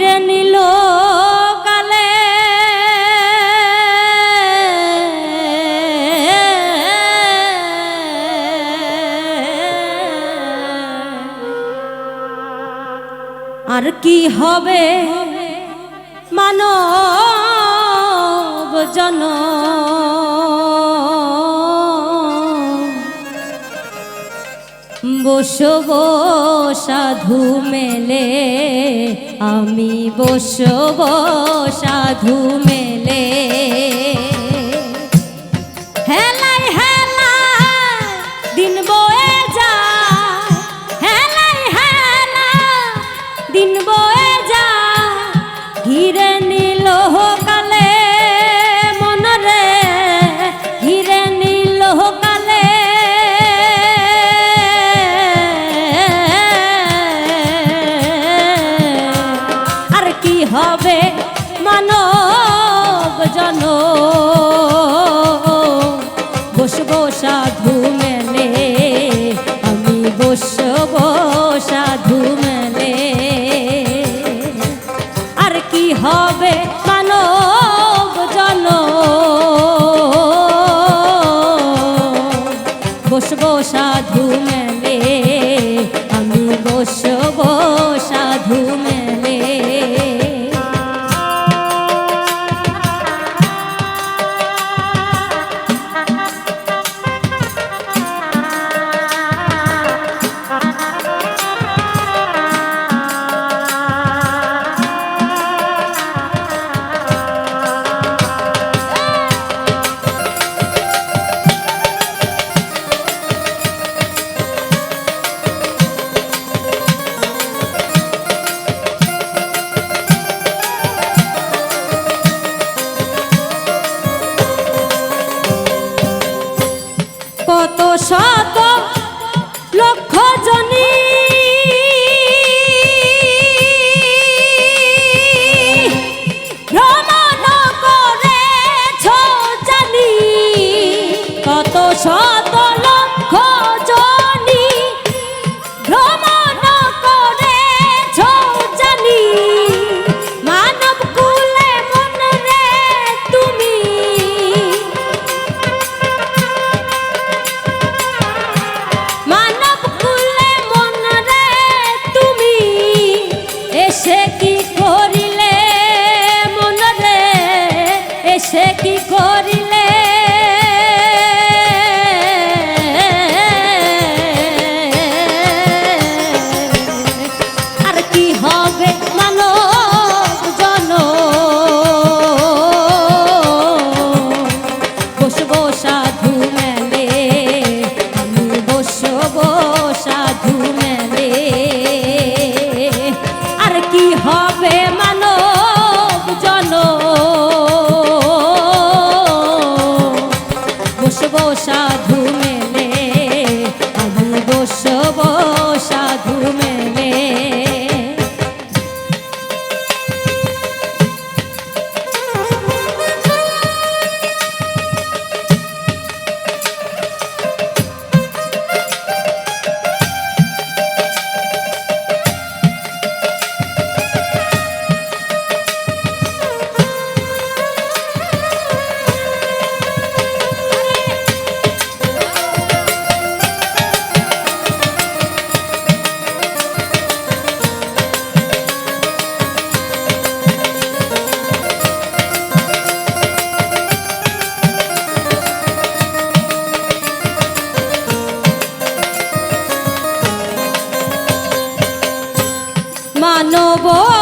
পুরে নিল কালে। আর কি হবে মানব জন? বসব সাধু মেলে আমি বসব সাধু মে সাধু মেলে। আর কি হবে জন? সাধু আমি বসবো সাধু মেলে। শত লক্ষ জনী। ভ্রমণ করেছ জানি কত শত মানব